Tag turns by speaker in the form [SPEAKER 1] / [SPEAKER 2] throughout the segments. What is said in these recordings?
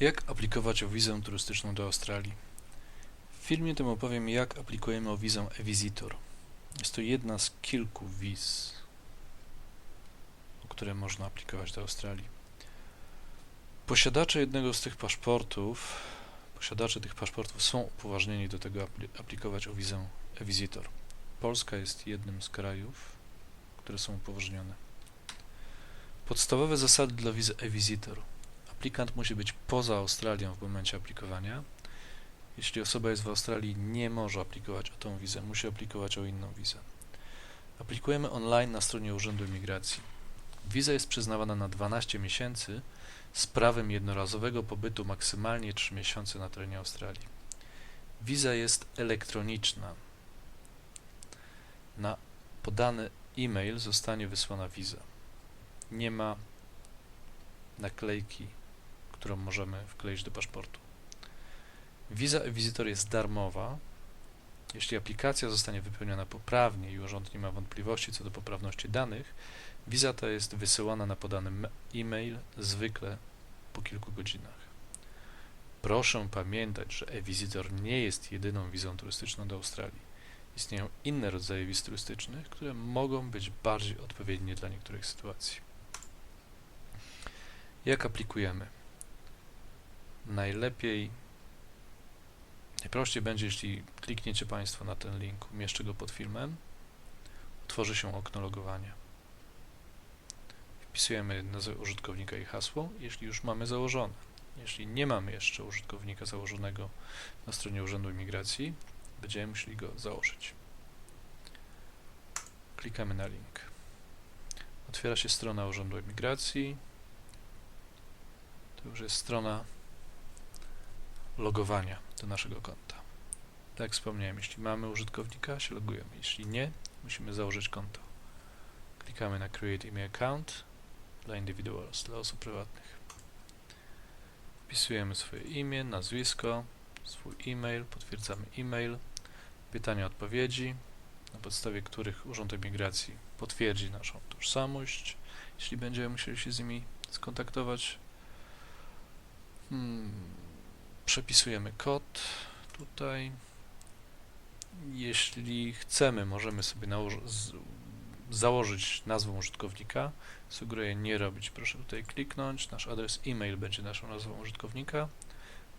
[SPEAKER 1] Jak aplikować o wizę turystyczną do Australii? W filmie tym opowiem, jak aplikujemy o wizę e-Visitor. Jest to jedna z kilku wiz, o które można aplikować do Australii. Posiadacze jednego z tych paszportów, posiadacze tych paszportów są upoważnieni do tego apli- aplikować o wizę e-Visitor. Polska jest jednym z krajów, które są upoważnione. Podstawowe zasady dla wizy e-Visitor. Aplikant musi być poza Australią w momencie aplikowania. Jeśli osoba jest w Australii, nie może aplikować o tą wizę, musi aplikować o inną wizę. Aplikujemy online na stronie Urzędu Imigracji. Wiza jest przyznawana na 12 miesięcy z prawem jednorazowego pobytu maksymalnie 3 miesiące na terenie Australii. Wiza jest elektroniczna. Na podany e-mail zostanie wysłana wiza. Nie ma naklejki którą możemy wkleić do paszportu. Wiza e-Visitor jest darmowa. Jeśli aplikacja zostanie wypełniona poprawnie i urząd nie ma wątpliwości co do poprawności danych, wiza ta jest wysyłana na podany e-mail zwykle po kilku godzinach. Proszę pamiętać, że e-Visitor nie jest jedyną wizą turystyczną do Australii. Istnieją inne rodzaje wiz turystycznych, które mogą być bardziej odpowiednie dla niektórych sytuacji. Jak aplikujemy? Najlepiej, najprościej będzie, jeśli klikniecie Państwo na ten link, umieszczę go pod filmem, utworzy się okno logowania. Wpisujemy nazwę użytkownika i hasło, jeśli już mamy założone. Jeśli nie mamy jeszcze użytkownika założonego na stronie Urzędu Imigracji, będziemy musieli go założyć. Klikamy na link. Otwiera się strona Urzędu Imigracji. To już jest strona logowania do naszego konta. Tak jak wspomniałem, jeśli mamy użytkownika, się logujemy. Jeśli nie, musimy założyć konto. Klikamy na Create Email Account dla individuals, dla osób prywatnych. Wpisujemy swoje imię, nazwisko, swój e-mail, potwierdzamy e-mail, pytania, odpowiedzi, na podstawie których Urząd Emigracji potwierdzi naszą tożsamość, jeśli będziemy musieli się z nimi skontaktować. Hmm przepisujemy kod tutaj. Jeśli chcemy, możemy sobie założyć nazwę użytkownika. Sugeruję nie robić. Proszę tutaj kliknąć. Nasz adres e-mail będzie naszą nazwą użytkownika.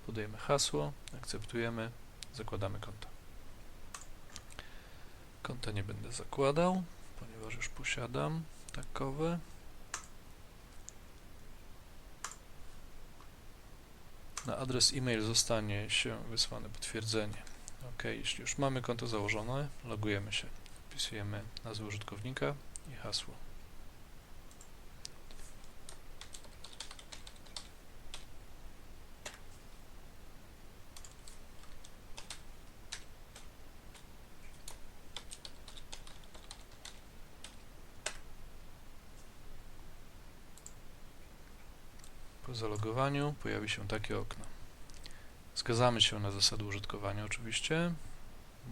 [SPEAKER 1] Podajemy hasło, akceptujemy, zakładamy konto. Konta nie będę zakładał, ponieważ już posiadam takowe. Na adres e-mail zostanie się wysłane potwierdzenie. OK, jeśli już mamy konto założone, logujemy się. Wpisujemy nazwę użytkownika i hasło. Po zalogowaniu pojawi się takie okno. Zgadzamy się na zasady użytkowania oczywiście.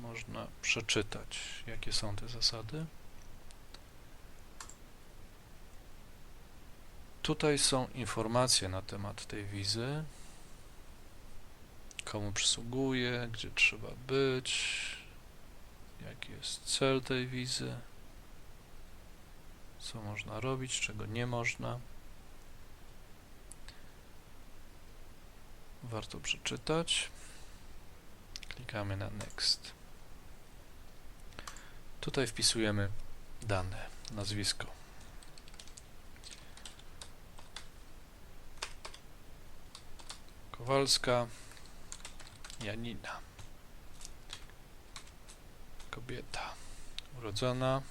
[SPEAKER 1] Można przeczytać, jakie są te zasady. Tutaj są informacje na temat tej wizy. Komu przysługuje, gdzie trzeba być, jaki jest cel tej wizy, co można robić, czego nie można. Warto przeczytać. Klikamy na Next. Tutaj wpisujemy dane, nazwisko. Kowalska Janina. Kobieta. Urodzona.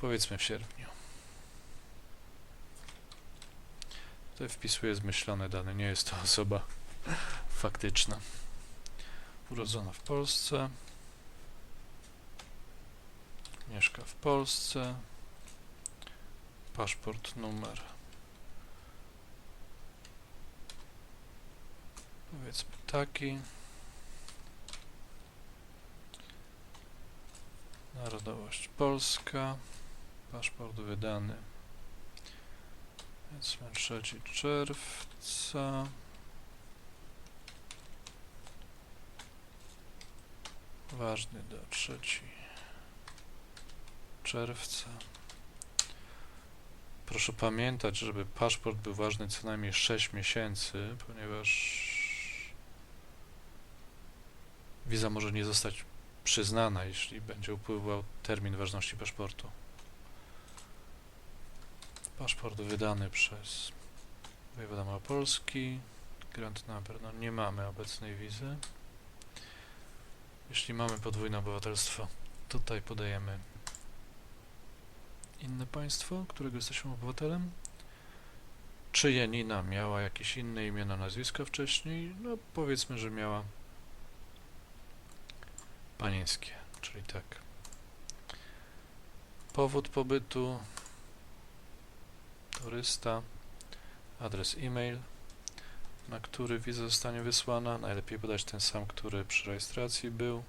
[SPEAKER 1] Powiedzmy w sierpniu. Tutaj wpisuję zmyślone dane, nie jest to osoba faktyczna. Urodzona w Polsce. Mieszka w Polsce. Paszport numer. Powiedzmy taki. Narodowość polska. Paszport wydany Powiedzmy 3 czerwca. Ważny do 3 czerwca. Proszę pamiętać, żeby paszport był ważny co najmniej 6 miesięcy, ponieważ wiza może nie zostać przyznana, jeśli będzie upływał termin ważności paszportu. Paszport wydany przez wojewoda Małopolski, Grand Number, no nie mamy obecnej wizy. Jeśli mamy podwójne obywatelstwo, tutaj podajemy inne państwo, którego jesteśmy obywatelem. Czy Janina miała jakieś inne imiona, nazwiska wcześniej? No powiedzmy, że miała panieńskie, czyli tak. Powód pobytu, turysta, adres e-mail, na który wiza zostanie wysłana. Najlepiej podać ten sam, który przy rejestracji był.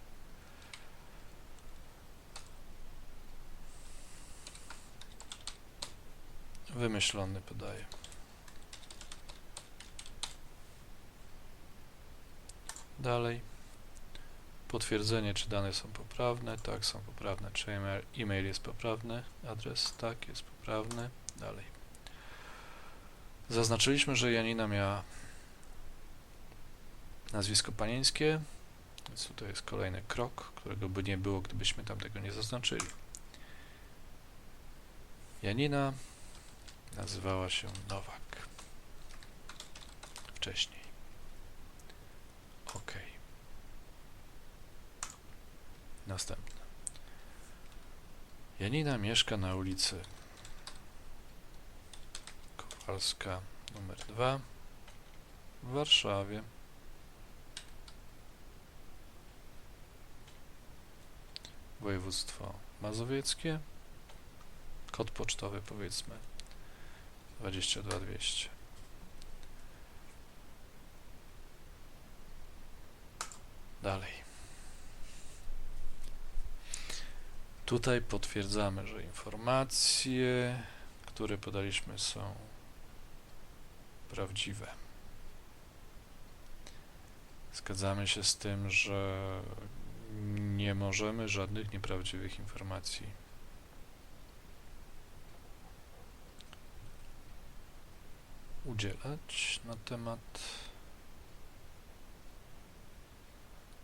[SPEAKER 1] Wymyślony podaję. Dalej. Potwierdzenie, czy dane są poprawne. Tak, są poprawne. Czy e-mail jest poprawny. Adres, tak, jest poprawny. Dalej. Zaznaczyliśmy, że Janina miała nazwisko panieńskie, więc tutaj jest kolejny krok, którego by nie było, gdybyśmy tam tego nie zaznaczyli. Janina nazywała się Nowak. Wcześniej. OK. Następne. Janina mieszka na ulicy Kowalska numer 2 w Warszawie. Województwo mazowieckie. Kod pocztowy powiedzmy 22200. Dalej. Tutaj potwierdzamy, że informacje, które podaliśmy są prawdziwe. Zgadzamy się z tym, że nie możemy żadnych nieprawdziwych informacji udzielać na temat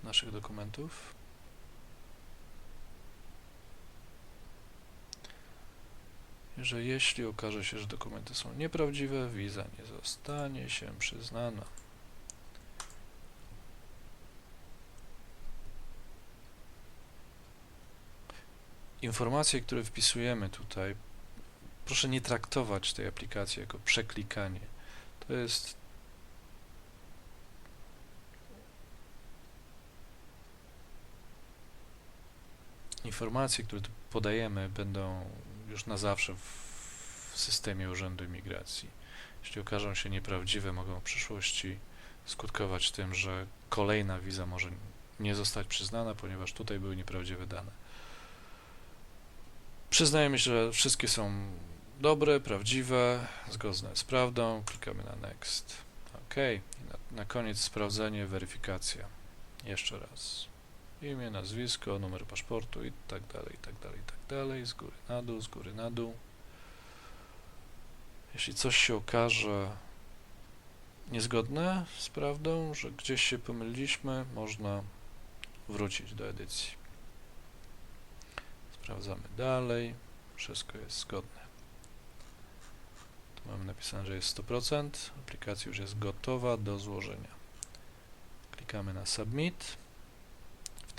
[SPEAKER 1] naszych dokumentów. Że jeśli okaże się, że dokumenty są nieprawdziwe, wiza nie zostanie się przyznana. Informacje, które wpisujemy tutaj, proszę nie traktować tej aplikacji jako przeklikanie. To jest informacje, które tu podajemy, będą już na zawsze w systemie Urzędu Imigracji. Jeśli okażą się nieprawdziwe, mogą w przyszłości skutkować tym, że kolejna wiza może nie zostać przyznana, ponieważ tutaj były nieprawdziwe dane. Przyznajemy że wszystkie są dobre, prawdziwe, zgodne z prawdą. Klikamy na Next. OK. Na, na koniec sprawdzenie, weryfikacja. Jeszcze raz. Imię, nazwisko, numer paszportu i tak dalej, i tak dalej, i tak dalej. Z góry na dół, z góry na dół. Jeśli coś się okaże niezgodne z prawdą, że gdzieś się pomyliliśmy, można wrócić do edycji. Sprawdzamy dalej. Wszystko jest zgodne. Tu mamy napisane, że jest 100%. Aplikacja już jest gotowa do złożenia. Klikamy na Submit.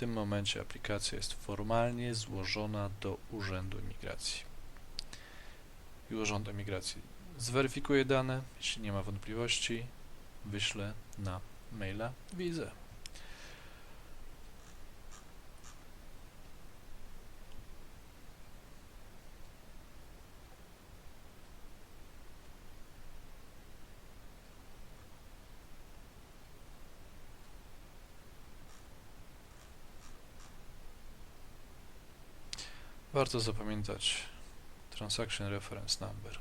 [SPEAKER 1] Tym momencie aplikacja jest formalnie złożona do Urzędu Imigracji. I Urząd Imigracji zweryfikuje dane. Jeśli nie ma wątpliwości, wyślę na maila wizę. Warto zapamiętać Transaction Reference Number.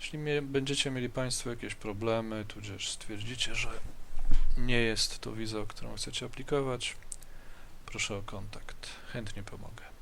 [SPEAKER 1] Jeśli mie będziecie mieli Państwo jakieś problemy, tudzież stwierdzicie, że nie jest to wiza, o którą chcecie aplikować, proszę o kontakt. Chętnie pomogę.